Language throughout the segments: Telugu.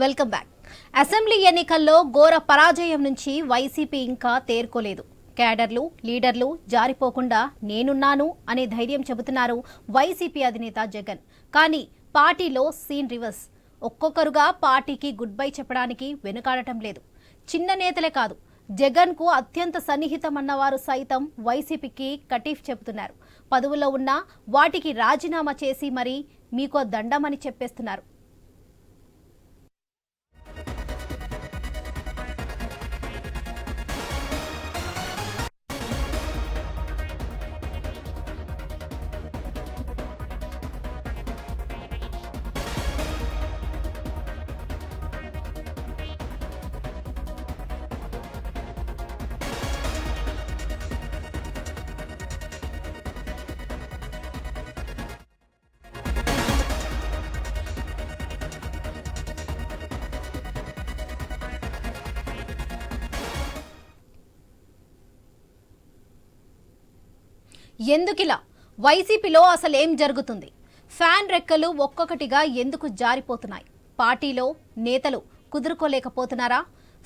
Welcome back. అసెంబ్లీ ఎన్నికల్లో ఘోర పరాజయం నుంచి వైసీపీ ఇంకా తేరుకోలేదు. క్యాడర్లు లీడర్లు జారిపోకుండా నేనున్నాను అనే ధైర్యం చెబుతున్నారు వైసీపీ అధినేత జగన్. కానీ పార్టీలో సీన్ రివర్స్. ఒక్కొక్కరుగా పార్టీకి గుడ్ బై చెప్పడానికి వెనుకాడటం లేదు. చిన్న నేతలే కాదు జగన్కు అత్యంత సన్నిహితమన్నవారు సైతం వైసీపీకి కటీఫ్ చెబుతున్నారు. పదవుల్లో ఉన్నా వాటికి రాజీనామా చేసి మరీ మీకో దండమని చెప్పేస్తున్నారు. ఎందుకిలా? వైసీపీలో అసలేం జరుగుతుంది? ఫ్యాన్ రెక్కలు ఒక్కొక్కటిగా ఎందుకు జారిపోతున్నాయి? పార్టీలో నేతలు కుదురుకోలేకపోతున్నారా?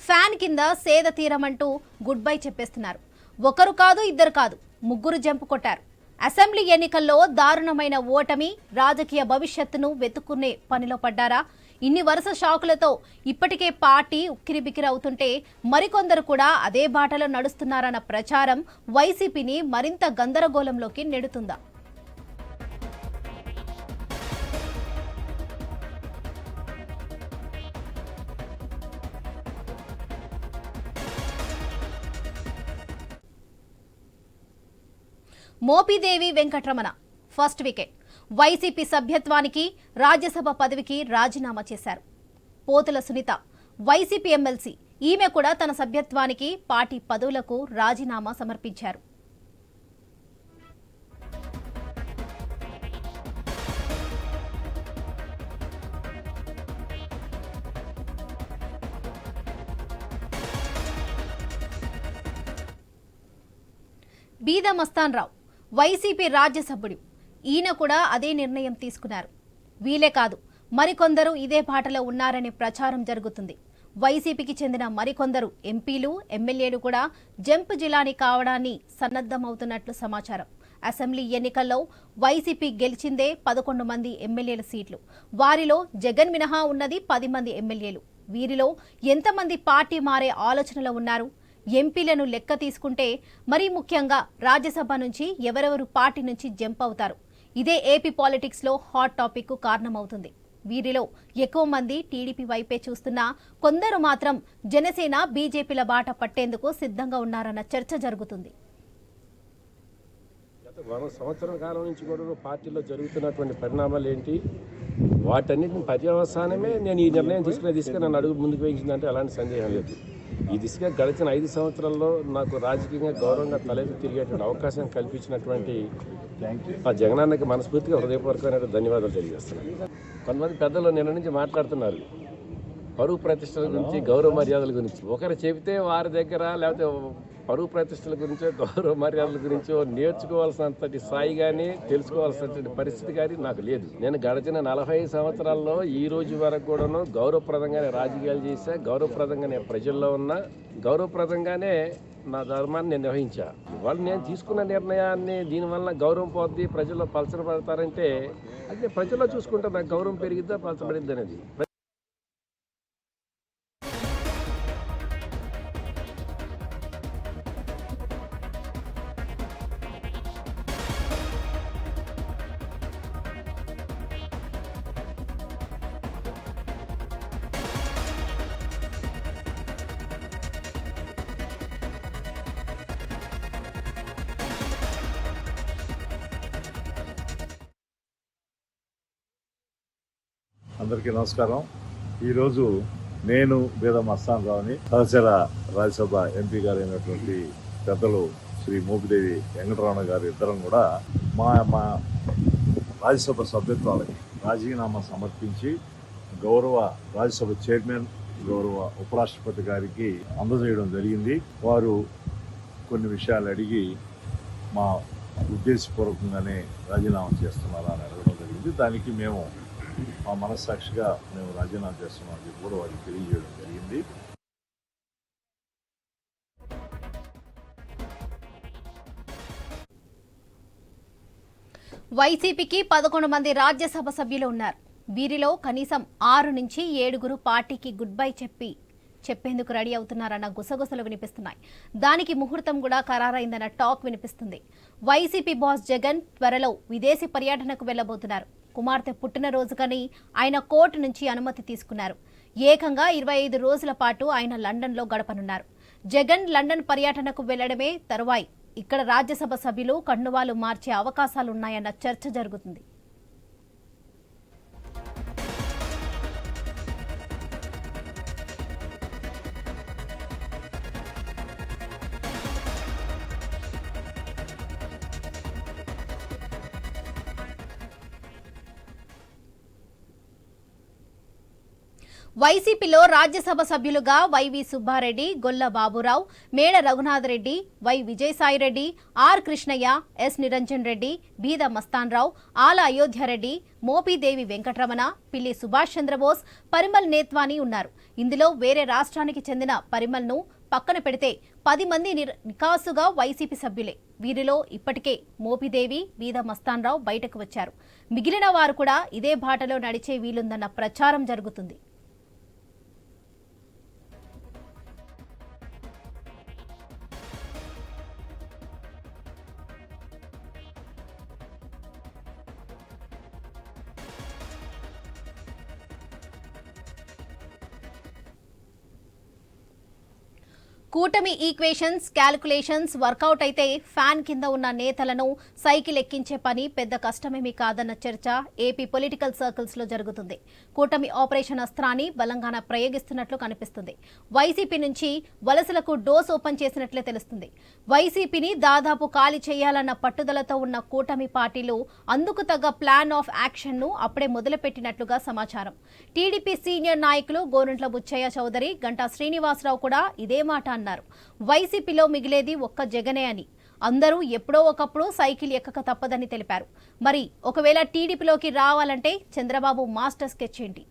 ఫ్యాన్ కింద సేద తీరమంటూ గుడ్ బై చెప్పేస్తున్నారు. ఒకరు కాదు ఇద్దరు కాదు ముగ్గురు జంపు కొట్టారు. అసెంబ్లీ ఎన్నికల్లో దారుణమైన ఓటమి రాజకీయ భవిష్యత్తును వెతుక్కునే పనిలో పడ్డారా? ఇన్ని వరుస షాకులతో ఇప్పటికే పార్టీ ఉక్కిరిబిక్కిరవుతుంటే మరికొందరు కూడా అదే బాటలో నడుస్తున్నారన్న ప్రచారం వైసీపీని మరింత గందరగోళంలోకి నెడుతుందా? Mopidevi Venkataramana first wicket. YCP సభ్యత్వానికి రాజ్యసభ పదవికి రాజీనామా చేశారు. పోతుల సునీత వైసీపీ ఎమ్మెల్సీ ఈమె కూడా తన సభ్యత్వానికి పార్టీ పదవులకు రాజీనామా సమర్పించారు. బీదమస్తాన్ రావు వైసీపీ రాజ్యసభ్యుడు. ఈయన కూడా అదే నిర్ణయం తీసుకున్నారు. వీలే కాదు మరికొందరు ఇదే బాటలో ఉన్నారనే ప్రచారం జరుగుతుంది. వైసీపీకి చెందిన మరికొందరు ఎంపీలు ఎమ్మెల్యేలు కూడా జంప్ జిల్లాని కావడాన్ని సన్నద్ధమవుతున్నట్లు సమాచారం. అసెంబ్లీ ఎన్నికల్లో వైసీపీ గెలిచిందే పదకొండు మంది ఎమ్మెల్యేల సీట్లు. వారిలో జగన్ మినహా ఉన్నది పది మంది ఎమ్మెల్యేలు. వీరిలో ఎంతమంది పార్టీ మారే ఆలోచనలో ఉన్నారు? ఎంపీలను లెక్క తీసుకుంటే మరీ ముఖ్యంగా రాజ్యసభ నుంచి ఎవరెవరు పార్టీ నుంచి జంప్ అవుతారు? ఇదే ఏపీ పాలిటిక్స్లో హాట్ టాపిక్కు కారణమవుతుంది. వీరిలో ఎక్కువ మంది టీడీపీ వైపే చూస్తున్నా కొందరు మాత్రం జనసేన బీజేపీల బాట పట్టేందుకు సిద్ధంగా ఉన్నారన్న చర్చ జరుగుతుంది. గత కాలం నుంచి కూడా పార్టీలో జరుగుతున్నటువంటి పరిణామాలు ఏంటి? వాటన్నిటిని పర్యవసానమే నేను ఈ నిర్ణయం తీసుకునే తీసుకుని నన్ను అడుగు ముందుకు వేయించిందంటే అలాంటి సందేహం లేదు. ఈ దిశగా గడిచిన ఐదు సంవత్సరాల్లో నాకు రాజకీయంగా గౌరవంగా తలెత్తి తిరిగేటువంటి అవకాశం కల్పించినటువంటి ఆ జగనాన్నకి మనస్ఫూర్తిగా హృదయపూర్వకమైన ధన్యవాదాలు తెలియజేస్తున్నాను. కొంతమంది పెద్దలు నిన్న నుంచి మాట్లాడుతున్నారు. పరువు ప్రతిష్టల గురించి గౌరవ మర్యాదల గురించి. ఒకరు చెబితే వారి దగ్గర లేకపోతే పరువు ప్రతిష్టల గురించో గౌరవ మర్యాదల గురించో నేర్చుకోవాల్సినంతటి స్థాయి కానీ తెలుసుకోవాల్సినటువంటి పరిస్థితి కానీ నాకు లేదు. నేను గడిచిన నలభై సంవత్సరాల్లో ఈ రోజు వరకు కూడాను గౌరవప్రదంగానే రాజకీయాలు చేశా గౌరవప్రదంగానే ప్రజల్లో ఉన్నా గౌరవప్రదంగానే నా ధర్మాన్ని నేను నిర్వహించా. ఇవాళ నేను తీసుకున్న నిర్ణయాన్ని దీనివల్ల గౌరవం పోద్ది ప్రజల్లో పలచన పడతారంటే అది ప్రజల్లో చూసుకుంటే నాకు గౌరవం పెరిగిద్దా పలచబడిద్ది అనేది. అందరికీ నమస్కారం. ఈరోజు నేను బీద మస్తాన్ రావుని సహచర రాజ్యసభ ఎంపీ గారు అయినటువంటి పెద్దలు శ్రీ మోపిదేవి వెంకటరమణ గారు ఇద్దరం కూడా మా మా రాజ్యసభ సభ్యత్వాలకి రాజీనామా సమర్పించి గౌరవ రాజ్యసభ చైర్మన్ గౌరవ ఉపరాష్ట్రపతి గారికి అందజేయడం జరిగింది. వారు కొన్ని విషయాలు అడిగి మా ఉద్దేశపూర్వకంగానే రాజీనామా చేస్తున్నారా అని అడగడం జరిగింది. దానికి మేము మా మనస్సాక్షిగా మేము రాజీనామా చేస్తున్నాం అని కూడా వారికి తెలియజేయడం జరిగింది. వైసీపీకి పదకొండు మంది రాజ్యసభ సభ్యులు ఉన్నారు. వీరిలో కనీసం ఆరు నుంచి ఏడుగురు పార్టీకి గుడ్ బై చెప్పి చెప్పేందుకు రెడీ అవుతున్నారన్న గుసగుసలు వినిపిస్తున్నాయి. దానికి ముహూర్తం కూడా ఖరారైందన్న టాక్ వినిపిస్తుంది. వైసీపీ బాస్ జగన్ త్వరలో విదేశీ పర్యటనకు వెళ్ళబోతున్నారు కుమార్తె పుట్టినరోజుకని ఆయన కోర్టు నుంచి అనుమతి తీసుకున్నారు. ఏకంగా ఇరవై ఐదు రోజుల పాటు ఆయన లండన్లో గడపనున్నారు. జగన్ లండన్ పర్యటనకు వెళ్ళడమే తరువాయి. ఇక్కడ రాజ్యసభ సభ్యులు కండువాలు మార్చే అవకాశాలున్నాయన్న చర్చ జరుగుతుంది. వైసీపీలో రాజ్యసభ సభ్యులుగా YV Subba Reddy Golla Baburao Meda Raghunatha Reddy Y Vijayasai Reddy R Krishnaiah S Niranjan Reddy Beeda Mastan Rao ఆల అయోధ్యారెడ్డి మోపిదేవి వెంకటరమణ పిల్లి సుభాష్ చంద్రబోస్ పరిమల్ నేత్వాని ఉన్నారు. ఇందులో వేరే రాష్ట్రానికి చెందిన పరిమల్ను పక్కన పెడితే పది మంది నికాసుగా వైసీపీ సభ్యులే. వీరిలో ఇప్పటికే మోపిదేవి బీద మస్తాన్రావు బయటకు వచ్చారు. మిగిలిన వారు కూడా ఇదే బాటలో నడిచే వీలుందన్న ప్రచారం జరుగుతుంది. కూటమి ఈక్వేషన్స్ క్యాలిక్యులేషన్స్ వర్కౌట్ అయితే ఫ్యాన్ కింద ఉన్న నేతలను సైకిల్ ఎక్కించే పని పెద్ద కష్టమేమీ కాదన్న చర్చ ఏపీ పొలిటికల్ సర్కిల్స్లో జరుగుతుంది. కూటమి ఆపరేషన్ అస్త్రాన్ని బలంగాన ప్రయోగిస్తున్నట్లు కనిపిస్తుంది. వైసీపీ నుంచి వలసలకు డోస్ ఓపెన్ చేసినట్లే తెలుస్తుంది. వైసీపీని దాదాపు ఖాళీ చేయాలన్న పట్టుదలతో ఉన్న కూటమి పార్టీలు అందుకు తగ్గ ప్లాన్ ఆఫ్ యాక్షన్ను అప్పుడే మొదలుపెట్టినట్లుగా సమాచారం. టీడీపీ సీనియర్ నాయకులు గోరంట్ల బుచ్చయ్య చౌదరి గంటా శ్రీనివాసరావు కూడా ఇదే మాట అన్నారు. వైసీపీలో మిగిలేది ఒక్క జగనే అని. అందరూ ఎప్పుడో ఒకప్పుడు సైకిల్ ఎక్కక తప్పదని తెలిపారు. మరి ఒకవేళ టీడీపీలోకి రావాలంటే చంద్రబాబు మాస్టర్ స్కెచ్ ఏంటి?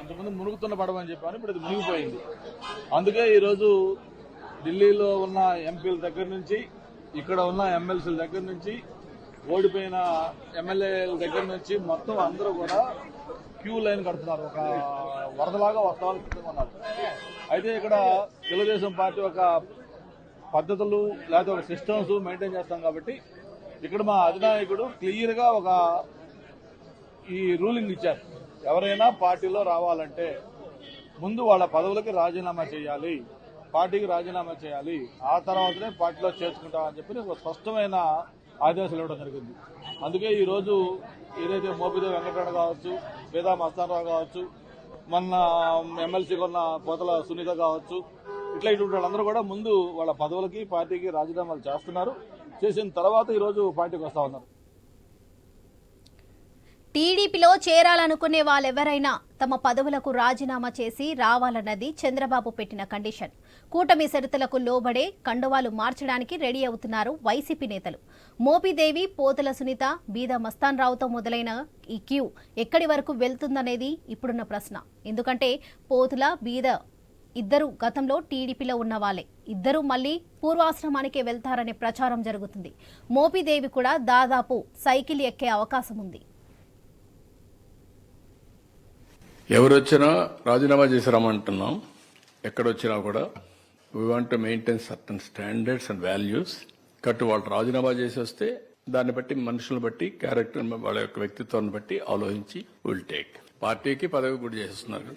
అంతకుముందు మునుగుతున్న పడవ అని చెప్పాను ఇప్పుడు అది మునిగిపోయింది. అందుకే ఈరోజు ఢిల్లీలో ఉన్న ఎంపీల దగ్గర నుంచి ఇక్కడ ఉన్న ఎమ్మెల్సీల దగ్గర నుంచి ఓడిపోయిన ఎమ్మెల్యేల దగ్గర నుంచి మొత్తం అందరూ కూడా క్యూ లైన్ కడుతున్నారు. ఒక వరదలాగా వస్తామని సిద్ధంగా అయితే ఇక్కడ తెలుగుదేశం పార్టీ ఒక పద్ధతులు లేకపోతే ఒక సిస్టమ్స్ మెయింటైన్ చేస్తాం కాబట్టి ఇక్కడ మా అధినాయకుడు క్లియర్గా ఒక ఈ రూలింగ్ ఇచ్చారు. ఎవరైనా పార్టీలో రావాలంటే ముందు వాళ్ళ పదవులకి రాజీనామా చేయాలి పార్టీకి రాజీనామా చేయాలి ఆ తర్వాతనే పార్టీలో చేర్చుకుంటామని చెప్పి ఒక స్పష్టమైన ఆదేశాలు ఇవ్వడం జరిగింది. అందుకే ఈరోజు ఏదైతే మోపిదేవి వెంకటరమణ కావచ్చు వేదా మస్తానరావు కావచ్చు మొన్న ఎమ్మెల్సీగా ఉన్న పోతల సునీత కావచ్చు ఇట్లా ఇటువంటి వాళ్ళందరూ కూడా ముందు వాళ్ళ పదవులకి పార్టీకి రాజీనామాలు చేస్తున్నారు. చేసిన తర్వాత ఈరోజు పార్టీకి వస్తా ఉన్నారు. టీడీపీలో చేరాలనుకునే వాళ్ళెవరైనా తమ పదవులకు రాజీనామా చేసి రావాలన్నది చంద్రబాబు పెట్టిన కండిషన్. కూటమి షరతులకు లోబడే కండువాలు మార్చడానికి రెడీ అవుతున్నారు వైసీపీ నేతలు. మోపిదేవి పోతుల సునీత బీద మస్తాన్ రావుతో మొదలైన ఈ క్యూ ఎక్కడి వరకు వెళ్తుందనేది ఇప్పుడున్న ప్రశ్న. ఎందుకంటే పోతుల బీద ఇద్దరు గతంలో టీడీపీలో ఉన్న వాళ్ళే. ఇద్దరు మళ్ళీ పూర్వాశ్రమానికే వెళ్తారనే ప్రచారం జరుగుతుంది. మోపిదేవి కూడా దాదాపు సైకిల్ ఎక్కే అవకాశం ఉంది. ఎవరు వచ్చినా రాజీనామా చేసి రమ్మంటున్నాం ఎక్కడొచ్చినా కూడా we want to maintain certain standards and values కట్టు వాళ్ళు రాజీనామా చేసి వస్తే దాన్ని బట్టి మనుషులను బట్టి క్యారెక్టర్ వాళ్ళ యొక్క వ్యక్తిత్వాన్ని బట్టి ఆలోచించి విల్ టేక్ పార్టీకి పదవి కూడా చేస్తున్నారు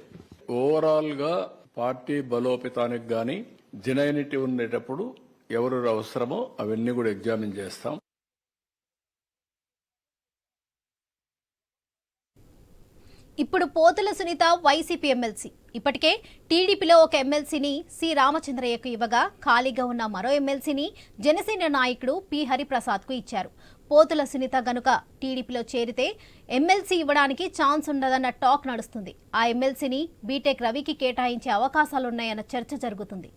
ఓవరాల్గా పార్టీ బలోపేతానికి గాని జెనైనిటీ ఉండేటప్పుడు ఎవరు అవసరమో అవన్నీ కూడా ఎగ్జామిన్ చేస్తాం. ఇప్పుడు పోతుల సునీత వైసీపీ ఎమ్మెల్సీ. ఇప్పటికే టీడీపీలో ఒక ఎమ్మెల్సీని సి. రామచంద్రయ్యకు ఇవ్వగా ఖాళీగా ఉన్న మరో ఎమ్మెల్సీని జనసేన నాయకుడు పి. హరిప్రసాద్కు ఇచ్చారు. పోతుల సునీత గనుక టీడీపీలో చేరితే ఎమ్మెల్సీ ఇవ్వడానికి ఛాన్స్ ఉండదన్న టాక్ నడుస్తుంది. ఆ ఎమ్మెల్సీని బీటెక్ రవికి కేటాయించే అవకాశాలున్నాయన్న చర్చ జరుగుతుంది.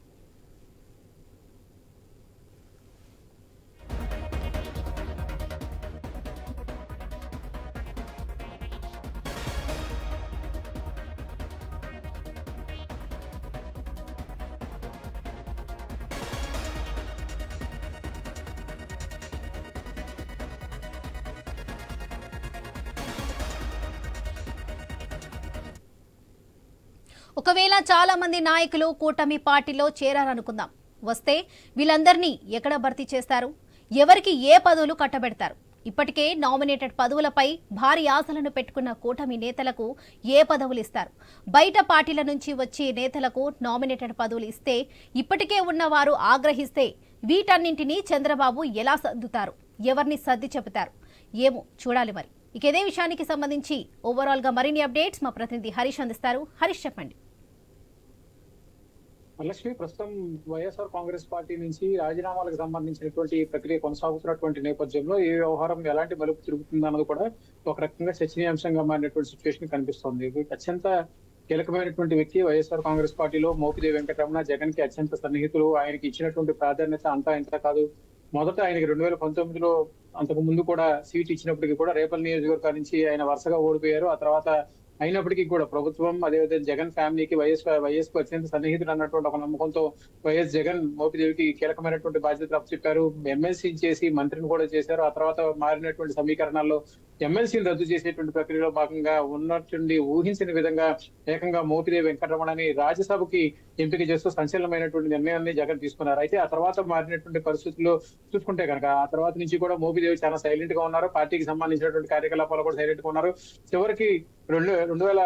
ఒకవేళ చాలా మంది నాయకులు కూటమి పార్టీలో చేరారనుకుందాం. వస్తే వీళ్ళందరినీ ఎక్కడ భర్తీ చేస్తారు? ఎవరికి ఏ పదవులు కట్టబెడతారు? ఇప్పటికే నామినేటెడ్ పదవులపై భారీ ఆశలను పెట్టుకున్న కూటమి నేతలకు ఏ పదవులు ఇస్తారు? బయట పార్టీల నుంచి వచ్చే నేతలకు నామినేటెడ్ పదవులు ఇస్తే ఇప్పటికే ఉన్నవారు ఆగ్రహిస్తే వీటన్నింటినీ చంద్రబాబు ఎలా సర్దుతారు? ఎవరిని సర్ది చెబుతారు? ఏమో చూడాలి మరి. ఇక ఇదే విషయానికి సంబంధించి ఓవరాల్గా మరిన్ని అప్డేట్స్ మా ప్రతినిధి హరీష్ అందిస్తారు. హరీష్ చెప్పండి. లక్ష్మి ప్రస్తుతం వైఎస్ఆర్ కాంగ్రెస్ పార్టీ నుంచి రాజీనామాలకు సంబంధించినటువంటి ప్రక్రియ కొనసాగుతున్నటువంటి నేపథ్యంలో ఈ వ్యవహారం ఎలాంటి మలుపు తిరుగుతుంది అన్నది కూడా ఒక రకంగా చర్చనీయాంశంగా మారినటువంటి సిచ్యువేషన్ కనిపిస్తోంది. అత్యంత కీలకమైనటువంటి వ్యక్తి వైఎస్ఆర్ కాంగ్రెస్ పార్టీలో మోపిదేవి వెంకటరమణ. జగన్కి అత్యంత సన్నిహితులు. ఆయనకి ఇచ్చినటువంటి ప్రాధాన్యత అంతా ఇంత కాదు. మొదట ఆయనకి రెండు వేల పంతొమ్మిదిలో అంతకు ముందు కూడా సీట్ ఇచ్చినప్పటికీ కూడా రేపల్ నియోజకవర్గం నుంచి ఆయన వరుసగా ఓడిపోయారు. ఆ తర్వాత అయినప్పటికీ కూడా ప్రభుత్వం అదేవిధంగా జగన్ ఫ్యామిలీకి వైఎస్ వైఎస్ అత్యంత సన్నిహితుడు అన్నటువంటి ఒక నమ్మకంతో వైఎస్ జగన్ మోపిదేవికి కీలకమైనటువంటి బాధ్యతలు అప్పచెప్పారు. ఎమ్మెల్సీ చేసి మంత్రిని కూడా చేశారు. ఆ తర్వాత మారినటువంటి సమీకరణాల్లో ఎమ్మెల్సీని రద్దు చేసేటువంటి ప్రక్రియలో భాగంగా ఉన్నట్టుండి ఊహించిన విధంగా ఏకంగా మోపిదేవి వెంకటరమణని రాజ్యసభకి ఎంపిక చేస్తూ సంచలనమైనటువంటి నిర్ణయాన్ని జగన్ తీసుకున్నారు. అయితే ఆ తర్వాత మారినటువంటి పరిస్థితుల్లో చూసుకుంటే కనుక ఆ తర్వాత నుంచి కూడా మోపిదేవి చాలా సైలెంట్గా ఉన్నారు. పార్టీకి సంబంధించినటువంటి కార్యకలాపాలు కూడా సైలెంట్గా ఉన్నారు. చివరికి రెండు రెండు వేల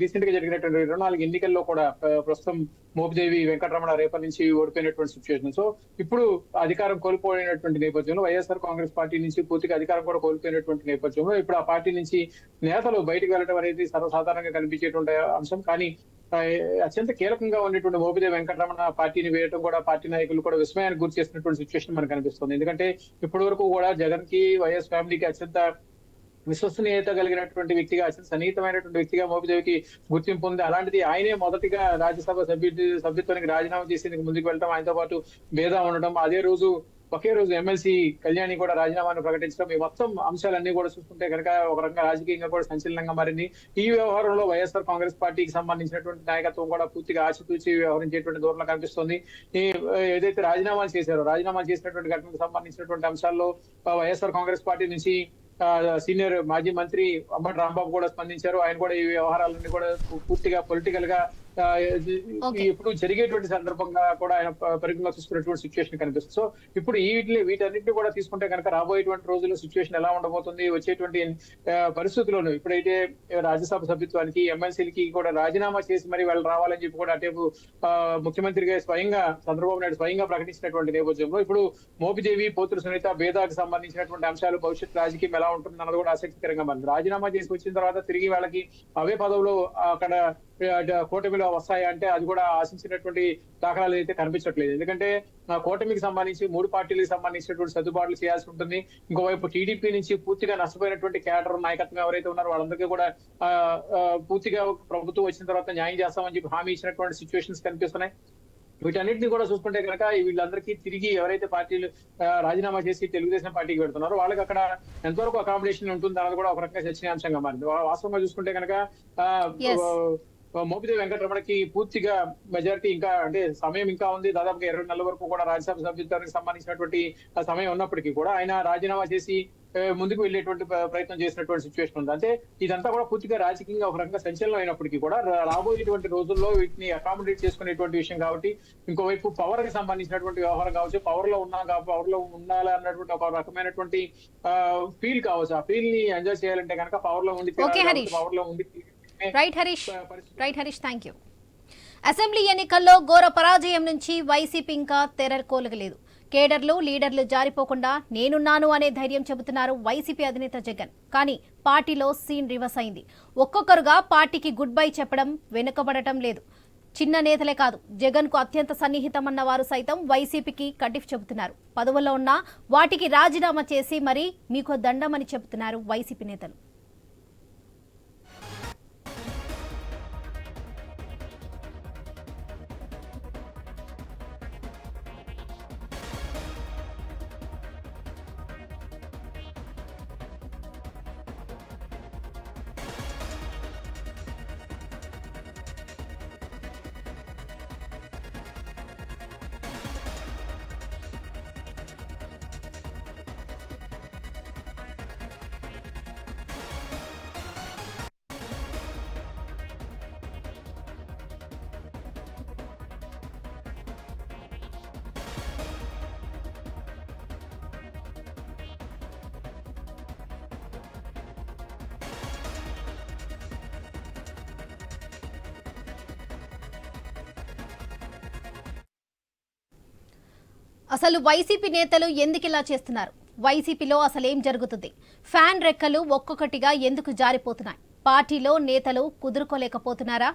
రీసెంట్గా జరిగినటువంటి ఇరవై నాలుగు ఎన్నికల్లో కూడా ప్రస్తుతం మోపిదేవి వెంకటరమణ రేపటి నుంచి ఓడిపోయినటువంటి సిచ్యువేషన్ సో ఇప్పుడు అధికారం కోల్పోయినటువంటి నేపథ్యంలో వైఎస్ఆర్ కాంగ్రెస్ పార్టీ నుంచి పూర్తిగా అధికారం కూడా కోల్పోయినటువంటి నేపథ్యంలో ఇప్పుడు ఆ పార్టీ నుంచి నేతలు బయటకు వెళ్ళడం అనేది సర్వసాధారణంగా కనిపించేటువంటి అంశం. కానీ అత్యంత కీలకంగా ఉన్నటువంటి మోపిదేవి వెంకటరమణ పార్టీని వేయడం కూడా పార్టీ నాయకులు కూడా విస్మయానికి గురి చేసినటువంటి సిచ్యువేషన్ మనకు కనిపిస్తుంది. ఎందుకంటే ఇప్పటి వరకు కూడా జగన్కి వైఎస్ ఫ్యామిలీకి అత్యంత విశ్వసనీయత కలిగినటువంటి వ్యక్తిగా సన్నిహితమైనటువంటి వ్యక్తిగా మోపిదేవికి గుర్తింపు ఉంది. అలాంటిది ఆయనే మొదటిగా రాజ్యసభ సభ్యు సభ్యత్వానికి రాజీనామా చేసేందుకు ముందుకు వెళ్ళడం ఆయనతో పాటు భేదా ఉండడం అదే రోజు ఒకే రోజు ఎమ్మెల్సీ కళ్యాణి కూడా రాజీనామాను ప్రకటించడం ఈ మొత్తం అంశాలన్నీ కూడా చూసుకుంటే కనుక ఒక రకంగా రాజకీయంగా కూడా సంచలనంగా మారింది. ఈ వ్యవహారంలో వైఎస్ఆర్ కాంగ్రెస్ పార్టీకి సంబంధించినటువంటి నాయకత్వం కూడా పూర్తిగా ఆచితూచి వ్యవహరించేటువంటి ధోరణి కనిపిస్తుంది. ఈ ఏదైతే రాజీనామాలు చేశారో రాజీనామా చేసినటువంటి ఘటనకు సంబంధించినటువంటి అంశాల్లో వైఎస్ఆర్ కాంగ్రెస్ పార్టీ నుంచి సీనియర్ మాజీ మంత్రి అంబటి రాంబాబు కూడా స్పందించారు. ఆయన కూడా ఈ వ్యవహారాలన్నీ కూడా పూర్తిగా పొలిటికల్గా ఇప్పుడు జరిగేటువంటి సందర్భంగా కూడా ఆయన పరిగణలో తీసుకున్నటువంటి సిచ్యువేషన్ కనిపిస్తుంది. సో ఇప్పుడు ఈ వీటిని వీటన్నిటిని కూడా తీసుకుంటే కనుక రాబోయేటువంటి రోజుల్లో సిచ్యువేషన్ ఎలా ఉండబోతుంది? వచ్చేటువంటి పరిస్థితుల్లోనూ ఇప్పుడైతే రాజ్యసభ సభ్యత్వానికి ఎమ్మెల్సీలకి కూడా రాజీనామా చేసి మరి వాళ్ళు రావాలని చెప్పి కూడా అటేపు ముఖ్యమంత్రిగా స్వయంగా చంద్రబాబు నాయుడు స్వయంగా ప్రకటించినటువంటి నేపథ్యంలో ఇప్పుడు మోపిదేవి పోతురు సునీత బేదాకు సంబంధించినటువంటి అంశాలు భవిష్యత్ రాజకీయం ఎలా ఉంటుంది అన్నది కూడా ఆసక్తికరంగా మారింది. రాజీనామా చేసి వచ్చిన తర్వాత తిరిగి వాళ్ళకి అవే పదవులు అక్కడ కూటమిలో వస్తాయి అంటే అది కూడా ఆశించినటువంటి దాఖలాలు అయితే కనిపించట్లేదు. ఎందుకంటే ఆ కూటమికి సంబంధించి మూడు పార్టీలకు సంబంధించినటువంటి సర్దుబాట్లు చేయాల్సి ఉంటుంది. ఇంకోవైపు టీడీపీ నుంచి పూర్తిగా నష్టపోయినటువంటి క్యాడర్ నాయకత్వం ఎవరైతే ఉన్నారో వాళ్ళందరికీ కూడా పూర్తిగా ప్రభుత్వం వచ్చిన తర్వాత న్యాయం చేస్తామని చెప్పి హామీ ఇచ్చినటువంటి సిచ్యువేషన్స్ కనిపిస్తున్నాయి. వీటన్నిటిని కూడా చూసుకుంటే కనుక వీళ్ళందరికీ తిరిగి ఎవరైతే పార్టీలు రాజీనామా చేసి తెలుగుదేశం పార్టీకి పెడుతున్నారో వాళ్ళకి అక్కడ ఎంతవరకు అకామిడేషన్ ఉంటుంది అన్నది కూడా ఒక రకంగా చర్చనీయాంశంగా మారింది. వాస్తవంగా చూసుకుంటే కనుక మోపిదేవి వెంకటరమణకి పూర్తిగా మెజారిటీ ఇంకా అంటే సమయం ఇంకా ఉంది. దాదాపుగా ఇరవై నెలల వరకు కూడా రాజ్యసభ సభ్యత్వానికి సంబంధించినటువంటి సమయం ఉన్నప్పటికీ కూడా ఆయన రాజీనామా చేసి ముందుకు వెళ్ళేటువంటి ప్ర- ప్రయత్నం చేసినటువంటి సిచ్యువేషన్ ఉంది. అంటే ఇదంతా కూడా పూర్తిగా రాజకీయంగా ఒక రకంగా సంచలనం అయినప్పటికీ కూడా రాబోయేటువంటి రోజుల్లో వీటిని అకామిడేట్ చేసుకునేటువంటి విషయం కాబట్టి ఇంకోవైపు పవర్కి సంబంధించినటువంటి వ్యవహారం కావచ్చు పవర్లో ఉన్నా పవర్లో ఉండాలి అన్నటువంటి ఒక రకమైనటువంటి ఫీల్ కావచ్చు. ఆ ఫీల్ని ఎంజాయ్ చేయాలంటే కనుక పవర్లో ఉండి. పవర్లో ఉండి right Harish right Harish thank you assembly ఎన్నికల్లో ఘోర పరాజయం నుంచి వైసీపీ ఇంకా తెరకోలగలేదు కేడర్లు లీడర్లు జారిపోకుండా నేనున్నాను అనే ధైర్యం చెబుతున్నారు వైసీపీ అధినేత జగన్. కానీ పార్టీలో సీన్ రివర్స్ అయింది. ఒక్కొక్కరుగా పార్టీకి గుడ్ బై చెప్పడం వెనుకబడటం లేదు. చిన్న నేతలే కాదు జగన్కు అత్యంత సన్నిహితమన్న వారు సైతం వైసీపీకి కటిఫ్ చెబుతున్నారు. పదవుల్లో ఉన్న వాటికి రాజీనామా చేసి మరీ మీకు దండమని చెబుతున్నారు వైసీపీ నేతలు. అసలు వైసీపీ నేతలు ఎందుకు ఇలా చేస్తున్నారు? వైసీపీలో అసలు ఏం జరుగుతుంది? ఫ్యాన్ రెక్కలు ఒక్కొక్కటిగా ఎందుకు జారిపోతున్నాయి? పార్టీలో నేతలు కుదురుకోలేకపోతున్నారా?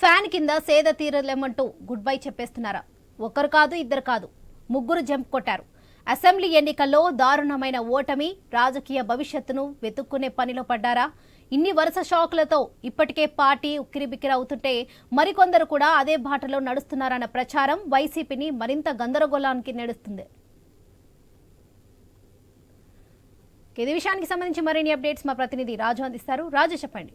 ఫ్యాన్ కింద సేద తీరలేమంటూ గుడ్ బై చెప్పేస్తున్నారా? ఒకరు కాదు ఇద్దరు కాదు. ముగ్గురు జంప్ కొట్టారు. అసెంబ్లీ ఎన్నికల్లో దారుణమైన ఓటమి రాజకీయ భవిష్యత్తును వెతుక్కునే పనిలో పడ్డారా? ఇన్ని వరుస షాకులతో ఇప్పటికే పార్టీ ఉక్కిరిబిక్కిరి అవుతుంటే మరికొందరు కూడా అదే బాటలో నడుస్తున్నారన్న ప్రచారం వైసీపీని మరింత గందరగోళానికి నడుస్తుంది. ఇది విషయానికి సంబంధించి మరిన్ని అప్డేట్స్ మా ప్రతినిధి రాజు అందిస్తారు. రాజు చెప్పండి.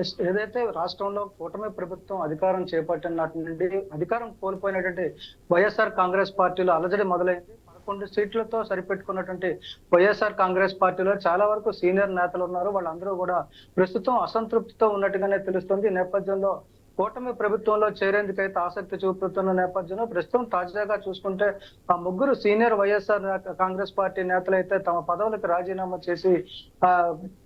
ఎస్ ఏదైతే రాష్ట్రంలో కూటమి ప్రభుత్వం అధికారం చేపట్టిన నాటి నుండి అధికారం కోల్పోయినటువంటి వైఎస్ఆర్ కాంగ్రెస్ పార్టీలో అలజడి మొదలైంది. పదకొండు సీట్లతో సరిపెట్టుకున్నటువంటి వైఎస్ఆర్ కాంగ్రెస్ పార్టీలో చాలా వరకు సీనియర్ నేతలు ఉన్నారు. వాళ్ళందరూ కూడా ప్రస్తుతం అసంతృప్తితో ఉన్నట్టుగానే తెలుస్తుంది. నేపథ్యంలో కూటమి ప్రభుత్వంలో చేరేందుకైతే ఆసక్తి చూపుతున్న నేపథ్యంలో ప్రస్తుతం తాజాగా చూసుకుంటే ఆ ముగ్గురు సీనియర్ వైఎస్ఆర్ కాంగ్రెస్ పార్టీ నేతలైతే తమ పదవులకు రాజీనామా చేసి ఆ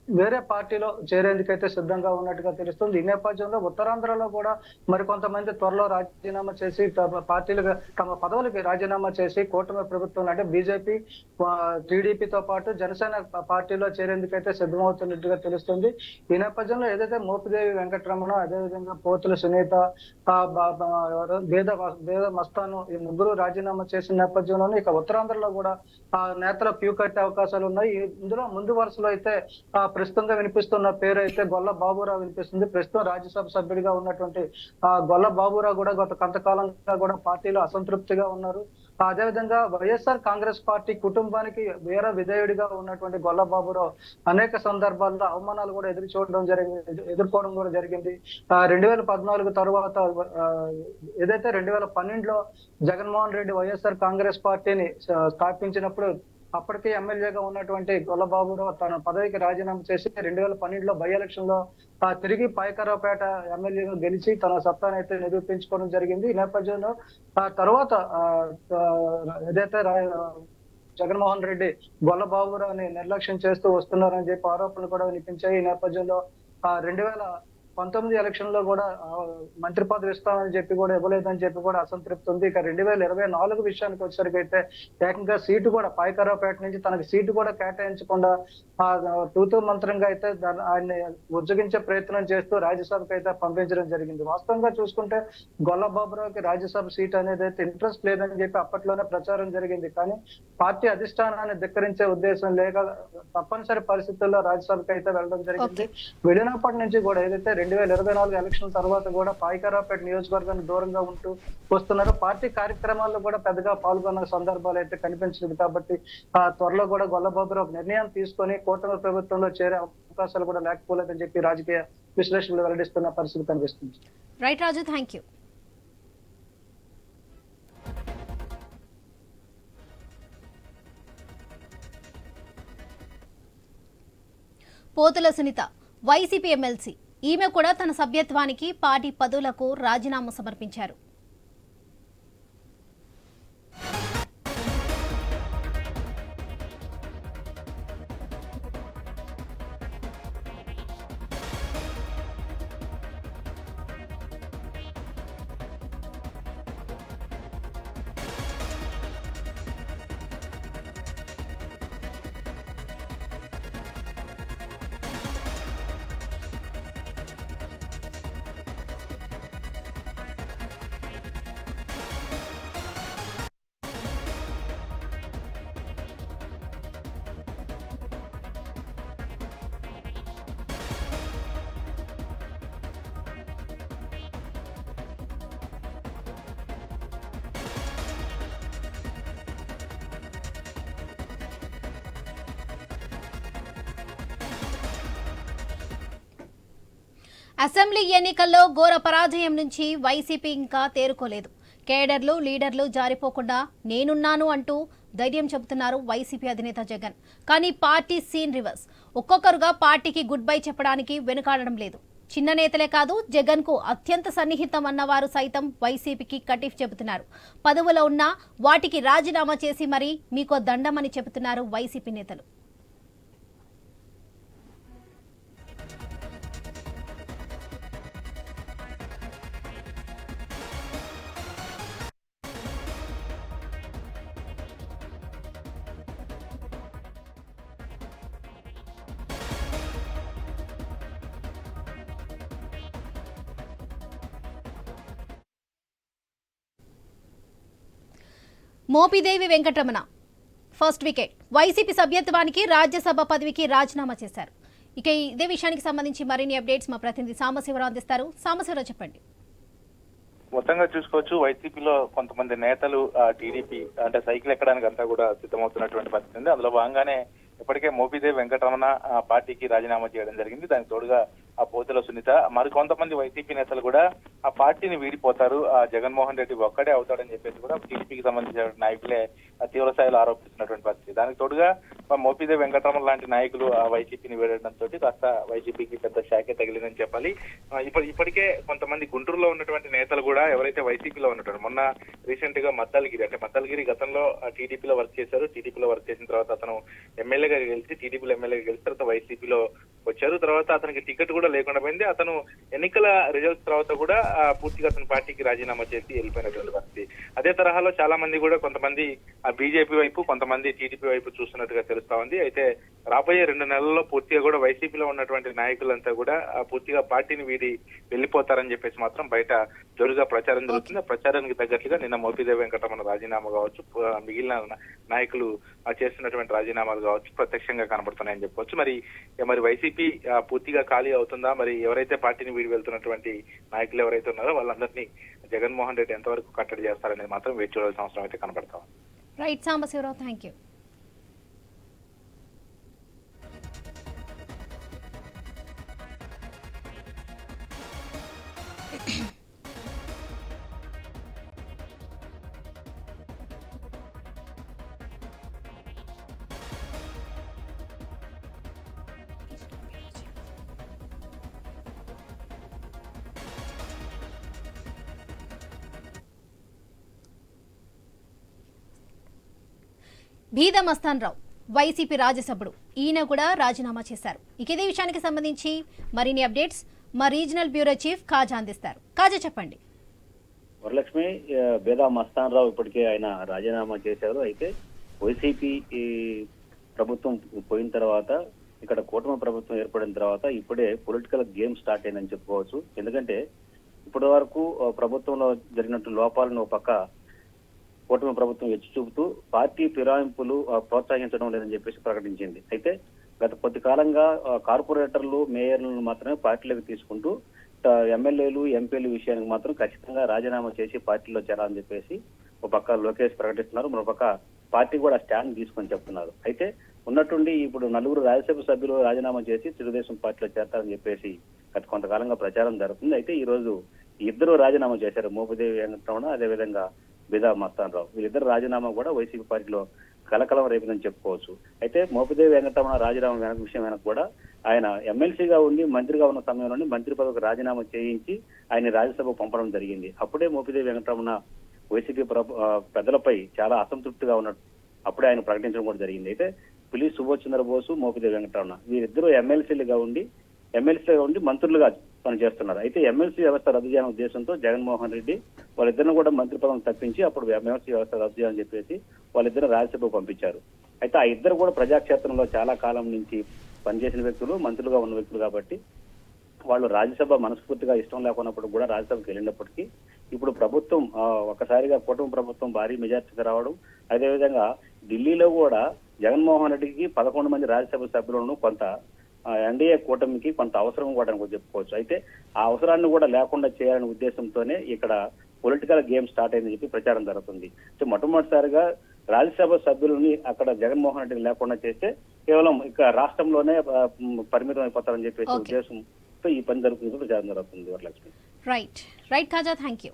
వేరే పార్టీలో చేరేందుకైతే సిద్ధంగా ఉన్నట్టుగా తెలుస్తుంది. ఈ నేపథ్యంలో ఉత్తరాంధ్రలో కూడా మరికొంతమంది త్వరలో రాజీనామా చేసి తమ పార్టీలుగా తమ పదవులకి రాజీనామా చేసి కూటమి ప్రభుత్వం అంటే బీజేపీ టీడీపీతో పాటు జనసేన పార్టీలో చేరేందుకైతే సిద్ధమవుతున్నట్టుగా తెలుస్తుంది. ఈ నేపథ్యంలో ఏదైతే మోపిదేవి వెంకటరమణ అదేవిధంగా పోతుల సునీత భేద భేద బేద బేద మస్తాను ఈ ముగ్గురు రాజీనామా చేసిన నేపథ్యంలోనే ఇక ఉత్తరాంధ్రలో కూడా ఆ నేతల క్యూ కట్టే అవకాశాలు ఉన్నాయి. ఇందులో ముందు వరుసలో అయితే ప్రస్తుతంగా వినిపిస్తున్న పేరు అయితే గొల్ల బాబురావు వినిపిస్తుంది. ప్రస్తుతం రాజ్యసభ సభ్యుడిగా ఉన్నటువంటి ఆ గొల్ల బాబురావు కూడా గత కొంతకాలంగా కూడా పార్టీలో అసంతృప్తిగా ఉన్నారు. అదేవిధంగా వైఎస్ఆర్ కాంగ్రెస్ పార్టీ కుటుంబానికి వేరే విధేయుడిగా ఉన్నటువంటి గొల్ల బాబురావు అనేక సందర్భాల్లో అవమానాలు కూడా ఎదురు చూడడం జరిగింది ఎదుర్కోవడం కూడా జరిగింది. ఆ, రెండు వేల పద్నాలుగు తర్వాత ఏదైతే రెండు వేల పన్నెండులో జగన్మోహన్ రెడ్డి వైఎస్ఆర్ కాంగ్రెస్ పార్టీని స్థాపించినప్పుడు అప్పటికే ఎమ్మెల్యేగా ఉన్నటువంటి గొల్లబాబురావు తన పదవికి రాజీనామా చేసి రెండు వేల పన్నెండులో బై ఎలక్షన్లో తిరిగి పాయకరావుపేట ఎమ్మెల్యేగా గెలిచి తన సత్తాను అయితే నిరూపించుకోవడం జరిగింది. ఈ నేపథ్యంలో ఆ తర్వాత ఏదైతే జగన్మోహన్ రెడ్డి గొల్లబాబురావుని నిర్లక్ష్యం చేస్తూ వస్తున్నారని చెప్పి ఆరోపణలు కూడా వినిపించాయి. ఈ నేపథ్యంలో ఆ రెండు వేల పంతొమ్మిది ఎలక్షన్లో కూడా మంత్రి పదవి ఇస్తామని చెప్పి కూడా ఇవ్వలేదని చెప్పి కూడా అసంతృప్తి ఉంది. ఇక రెండు వేల ఇరవై నాలుగు విషయానికి వచ్చేసరికి అయితే ఏకంగా సీటు కూడా పాయకరావుపేట నుంచి తనకి సీటు కూడా కేటాయించకుండా ఆ తూతూ మంత్రంగా అయితే ఆయన్ని ఉజ్జగించే ప్రయత్నం చేస్తూ రాజ్యసభకు అయితే పంపించడం జరిగింది. వాస్తవంగా చూసుకుంటే గొల్లబాబురావుకి రాజ్యసభ సీట్ అనేది అయితే ఇంట్రెస్ట్ లేదని చెప్పి అప్పట్లోనే ప్రచారం జరిగింది. కానీ పార్టీ అధిష్టానాన్ని ధిక్కరించే ఉద్దేశం లేక తప్పనిసరి పరిస్థితుల్లో రాజ్యసభకు అయితే వెళ్ళడం జరిగింది. వెళ్ళినప్పటి నుంచి కూడా ఏదైతే రెండు వేల ఇరవై నాలుగు ఎలక్షన్ తర్వాత కూడా పాయికరావుపేట నియోజకవర్గానికి దూరంగా ఉంటూ వస్తున్నారు. పార్టీ కార్యక్రమాల్లో కూడా పెద్దగా పాల్గొన్న సందర్భాలు అయితే కనిపించలేదు కాబట్టి ఆ త్వరలో కూడా గొల్లబాబురావు నిర్ణయం తీసుకొని కూటమి ప్రభుత్వంలో చేరే అవకాశాలు కూడా లేకపోలేదని చెప్పి రాజకీయ విశ్లేషకులు వెల్లడిస్తున్న పరిస్థితి కనిపిస్తుంది. Right Raju thank you Pothula Sunitha YCP MLC ఈమె కూడా తన సభ్యత్వానికి పార్టీ పదవులకు రాజీనామా సమర్పించారు. అసెంబ్లీ ఎన్నికల్లో ఘోర పరాజయం నుంచి వైసీపీ ఇంకా తేరుకోలేదు. కేడర్లు లీడర్లు జారిపోకుండా నేనున్నాను అంటూ ధైర్యం చెబుతున్నారు వైసీపీ అధినేత జగన్. కానీ పార్టీ సీన్ రివర్స్. ఒక్కొక్కరుగా పార్టీకి గుడ్ బై చెప్పడానికి వెనుకాడడం లేదు. చిన్న నేతలే కాదు జగన్కు అత్యంత సన్నిహితం అన్నవారు సైతం వైసీపీకి కటిఫ్ చెబుతున్నారు. పదవులో ఉన్నా వాటికి రాజీనామా చేసి మరీ మీకో దండమని చెబుతున్నారు వైసీపీ నేతలు. Mopidevi Venkataramana. First wicket. YCP సభ్యత్వానికి రాజ్యసభ పదవికి రాజీనామా చేశారు. ఇక ఇదే విషయానికి సంబంధించి మరిన్ని అప్డేట్స్ మా ప్రతినిధి సాంబశివరావు అందిస్తారు. సాంబశివరావు చెప్పండి. మొత్తంగా చూసుకోవచ్చు వైసీపీలో కొంతమంది నేతలు టీడీపీ అంటే సైకిల్ ఎక్కడానికి అంతా కూడా సిద్ధమవుతున్నటువంటి పరిస్థితి ఉంది. అందులో భాగంగానే ఇప్పటికే మోపిదేవి వెంకటరమణ పార్టీకి రాజీనామా చేయడం జరిగింది. దానికి తోడుగా ఆ పోతుల సునీత మరి కొంతమంది వైసీపీ నేతలు కూడా ఆ పార్టీని వీడిపోతారు. ఆ జగన్మోహన్ రెడ్డి ఒక్కడే అవుతాడని చెప్పేసి కూడా టీడీపీకి సంబంధించిన నాయకులే తీవ్ర స్థాయిలో ఆరోపిస్తున్నటువంటి పరిస్థితి. దానికి తోడుగా ఆ, మోపిదేవి వెంకటరమణ లాంటి నాయకులు ఆ వైసీపీని వేడటంతో కాస్త వైసీపీకి పెద్ద శాఖే తగిలిందని చెప్పాలి. ఇప్పటి ఇప్పటికే కొంతమంది గుంటూరులో ఉన్నటువంటి నేతలు కూడా ఎవరైతే వైసీపీలో ఉన్నటువంటి మొన్న రీసెంట్గా మద్దలగిరి అంటే మద్దలగిరి గతంలో టీడీపీలో వర్క్ చేశారు. టీడీపీలో వర్క్ చేసిన తర్వాత అతను ఎమ్మెల్యేగా గెలిచి టీడీపీలో ఎమ్మెల్యేగా గెలిచి తర్వాత వైసీపీలో వచ్చారు. తర్వాత అతనికి టికెట్ కూడా లేకుండా పోయింది. అతను ఎన్నికల రిజల్ట్స్ తర్వాత కూడా పూర్తిగా అతను పార్టీకి రాజీనామా చేసి వెళ్ళిపోయినటువంటి పరిస్థితి. అదే తరహాలో చాలా మంది కూడా కొంతమంది బీజేపీ వైపు కొంతమంది టీడీపీ వైపు చూస్తున్నట్టుగా తెలుస్తా ఉంది. అయితే రాబోయే రెండు నెలల్లో పూర్తిగా కూడా వైసీపీలో ఉన్నటువంటి నాయకులంతా కూడా పూర్తిగా పార్టీని వీడి వెళ్ళిపోతారని చెప్పేసి మాత్రం బయట జోరుగా ప్రచారం జరుగుతుంది. ఆ ప్రచారానికి తగ్గట్లుగా నిన్న మోపిదేవి వెంకటరమణ రాజీనామా కావచ్చు మిగిలిన నాయకులు చేస్తున్నటువంటి రాజీనామాలు కావచ్చు ప్రత్యక్షంగా కనబడుతున్నాయని చెప్పొచ్చు. మరి మరి వైసీపీ పూర్తిగా ఖాళీ అవుతుందా? మరి ఎవరైతే పార్టీని వీడి వెళ్తున్నటువంటి నాయకులు ఎవరైతే ఉన్నారో వాళ్ళందరినీ జగన్మోహన్ రెడ్డి ఎంతవరకు కట్టడి చేస్తారనేది మాత్రం వేచి చూడాల్సిన అవసరం అయితే కనబడతా రైట్ సాంబశివరావు థ్యాంక్ యూ బీద మస్తాన్ రావు వైసీపీ రాజ్యసభ్యుడు. ఈయన కూడా రాజీనామా చేశారు. ఇక ఇదే విషయానికి సంబంధించి మరిన్ని అప్డేట్స్ మా రీజనల్ బ్యూరో చీఫ్ కాజా అందిస్తారు. కాజా చెప్పండి. వరలక్ష్మి ఆ, బేదా మస్తాన్ రావు ఇప్పటికే ఆయన రాజీనామా చేశారు. అయితే వైసీపీ ప్రభుత్వం పోయిన తర్వాత ఇక్కడ కూటమి ప్రభుత్వం ఏర్పడిన తర్వాత ఇప్పుడే పొలిటికల్ గేమ్ స్టార్ట్ అయిందని చెప్పుకోవచ్చు. ఎందుకంటే ఇప్పటి వరకు ప్రభుత్వంలో జరిగినట్టు లోపాలను ఒక పక్క కూటమి ప్రభుత్వం ఎత్తి చూపుతూ పార్టీ ఫిరాయింపులు ప్రోత్సహించడం లేదని చెప్పేసి ప్రకటించింది. అయితే గత కొద్ది కాలంగా కార్పొరేటర్లు మేయర్లను మాత్రమే పార్టీలోకి తీసుకుంటూ ఎమ్మెల్యేలు ఎంపీలు విషయానికి మాత్రం ఖచ్చితంగా రాజీనామా చేసి పార్టీలో చేరాలని చెప్పేసి ఒక పక్క లోకేష్ ప్రకటిస్తున్నారు. మరో పక్క పార్టీ కూడా స్టాండ్ తీసుకొని చెప్తున్నారు. అయితే ఉన్నట్టుండి ఇప్పుడు నలుగురు రాజ్యసభ సభ్యులు రాజీనామా చేసి తెలుగుదేశం పార్టీలో చేరతారని చెప్పేసి గత కొంతకాలంగా ప్రచారం జరుగుతుంది. అయితే ఈ రోజు ఇద్దరు రాజీనామా చేశారు. మోపదేవి వెంకటరమణ అదేవిధంగా బిదా మస్తాన్ రావు వీళ్ళిద్దరు రాజీనామా కూడా వైసీపీ పార్టీలో కలకలం రేపిందని చెప్పుకోవచ్చు. అయితే మోపిదేవి వెంకటరమణ రాజీనామా వెనక విషయం వెనక కూడా ఆయన ఎమ్మెల్సీగా ఉండి మంత్రిగా ఉన్న సమయంలోనే మంత్రి పదవికి రాజీనామా చేయించి ఆయన రాజ్యసభ పంపడం జరిగింది. అప్పుడే మోపిదేవి వెంకటరమణ వైసీపీ ప్రభు- పెద్దలపై చాలా అసంతృప్తిగా ఉన్నట్టు అప్పుడే ఆయన ప్రకటించడం కూడా జరిగింది. అయితే పులి సుభాష్ చంద్రబోసు మోపిదేవి వెంకటరమణ వీరిద్దరూ ఎమ్మెల్సీలుగా ఉండి ఎమ్మెల్సీగా ఉండి మంత్రులుగా పనిచేస్తున్నారు. అయితే ఎమ్మెల్సీ వ్యవస్థ రద్దు చేయాలనే ఉద్దేశంతో జగన్మోహన్ రెడ్డి వాళ్ళిద్దరిని కూడా మంత్రి పదం తప్పించి అప్పుడు ఎమ్మెల్సీ వ్యవస్థ రద్దు చేయాలని చెప్పేసి వాళ్ళిద్దరు రాజ్యసభకు పంపించారు. అయితే ఆ ఇద్దరు కూడా ప్రజాక్షేత్రంలో చాలా కాలం నుంచి పనిచేసిన వ్యక్తులు మంత్రులుగా ఉన్న వ్యక్తులు కాబట్టి వాళ్ళు రాజ్యసభ మనస్ఫూర్తిగా ఇష్టం లేకున్నప్పుడు కూడా రాజ్యసభకు వెళ్ళినప్పటికీ ఇప్పుడు ప్రభుత్వం ఒకసారిగా ఒక్కసారిగా కూటమి ప్రభుత్వం భారీ మెజార్టీకి రావడం అదేవిధంగా ఢిల్లీలో కూడా జగన్మోహన్ రెడ్డికి పదకొండు మంది రాజ్యసభ సభ్యులను కొంత ఎన్డీఏ కూటమికి కొంత అవసరం కూడా చెప్పుకోవచ్చు. అయితే ఆ అవసరాన్ని కూడా లేకుండా చేయాలనే ఉద్దేశంతోనే ఇక్కడ పొలిటికల్ గేమ్ స్టార్ట్ అయిందని చెప్పి ప్రచారం జరుగుతుంది. అయితే మొట్టమొదటిసారిగా రాజ్యసభ సభ్యులని అక్కడ జగన్మోహన్ రెడ్డిని లేకుండా చేస్తే కేవలం ఇక రాష్ట్రంలోనే పరిమితం అయిపోతారని చెప్పేసి. ఉద్దేశంతో ఈ పని జరుగుతుంది ప్రచారం జరుగుతుంది Varalakshmi. Right right Kaja thank you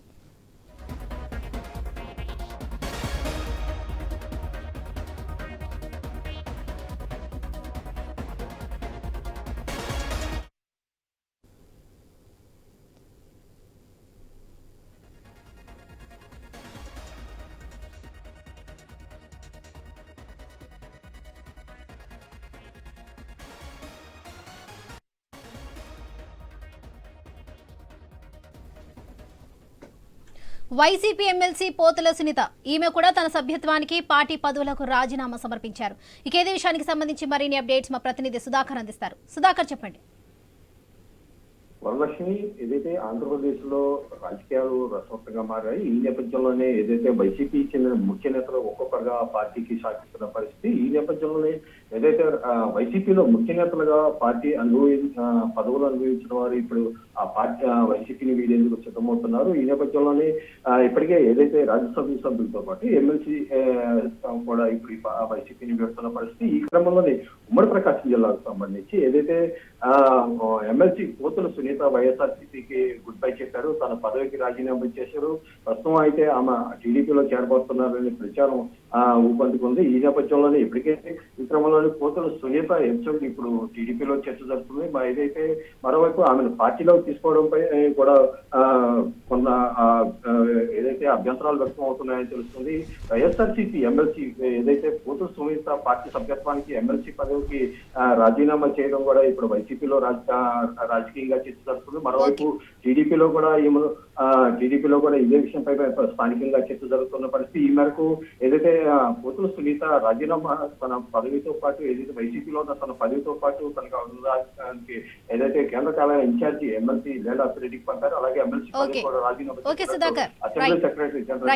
YCP MLC Pothula Sunitha. ఈమె కూడా తన సభ్యత్వానికి పార్టీ పదవులకు రాజీనామా సమర్పించారు. ఇక ఇదే విషయానికి సంబంధించి మరిన్ని అప్డేట్స్ మా ప్రతినిధి సుధాకర్ అందిస్తారు. సుధాకర్ చెప్పండి. వరలక్ష్మి ఏదైతే ఆంధ్రప్రదేశ్లో రాజకీయాలు రసవంతంగా మారాయి ఈ నేపథ్యంలోనే ఏదైతే వైసీపీ చెందిన ముఖ్య నేతలు ఒక్కొక్కరుగా పార్టీకి సాగిస్తున్న పరిస్థితి ఈ నేపథ్యంలోనే ఏదైతే వైసీపీలో ముఖ్య నేతలుగా పార్టీ అనుభవి పదవులు అనుభవించిన వారు ఇప్పుడు ఆ పార్టీ వైసీపీని వీడేందుకు సిద్ధమవుతున్నారు? ఈ నేపథ్యంలోనే ఇప్పటికే ఏదైతే రాజ్యసభ సభ్యులతో పాటు ఎమ్మెల్సీ కూడా ఇప్పుడు వైసీపీని వీడుతున్న పరిస్థితి ఈ క్రమంలోనే ఉమ్మడి ప్రకాశం జిల్లాకు సంబంధించి ఏదైతే ఆ, ఎమ్మెల్సీ కోతుల సునీత వైఎస్ఆర్సీపీకి గుడ్ బై చెప్పారు. తన పదవికి రాజీనామా చేశారు. ప్రస్తుతం అయితే ఆమె టీడీపీలో చేరబోతున్నారనే ప్రచారం ఆ, ఊపందుకుంది. ఈ నేపథ్యంలోనే ఇప్పటికైతే ఈ క్రమంలోనే కోతుల సునీత ఎంచోకి ఇప్పుడు టీడీపీలో చర్చ జరుగుతుంది ఏదైతే మరోవైపు ఆమెను పార్టీలో తీసుకోవడంపై కూడా ఆ, కొంత ఏదైతే అభ్యంతరాలు వ్యక్తం అవుతున్నాయని తెలుస్తుంది వైఎస్ఆర్సీపీ ఎమ్మెల్సీ ఏదైతే పోతు సుమిత పార్టీ సభ్యత్వానికి ఎమ్మెల్సీ పదవికి రాజీనామా చేయడం కూడా ఇప్పుడు వైసీపీలో రాజకీయంగా చర్చ జరుగుతుంది మరోవైపు టీడీపీలో కూడా ఈమె టీడీపీలో కూడా ఇదే విషయంపై స్థానికంగా చర్చ జరుగుతున్న పరిస్థితి. ఈ మేరకు ఏదైతే పోతుల సునీత రాజీనామా తన పదవితో పాటు ఏదైతే వైసీపీలో ఉన్న తన పదవితో పాటు తనకు అనుదానికి ఏదైతే కేంద్ర కార్యాలయ ఇన్ఛార్జి ఎమ్మెల్సీ లేలా రెడ్డికి పంపారు. అలాగే ఎమ్మెల్సీ కూడా రాజీనామా. అసెంబ్లీ. Secretary general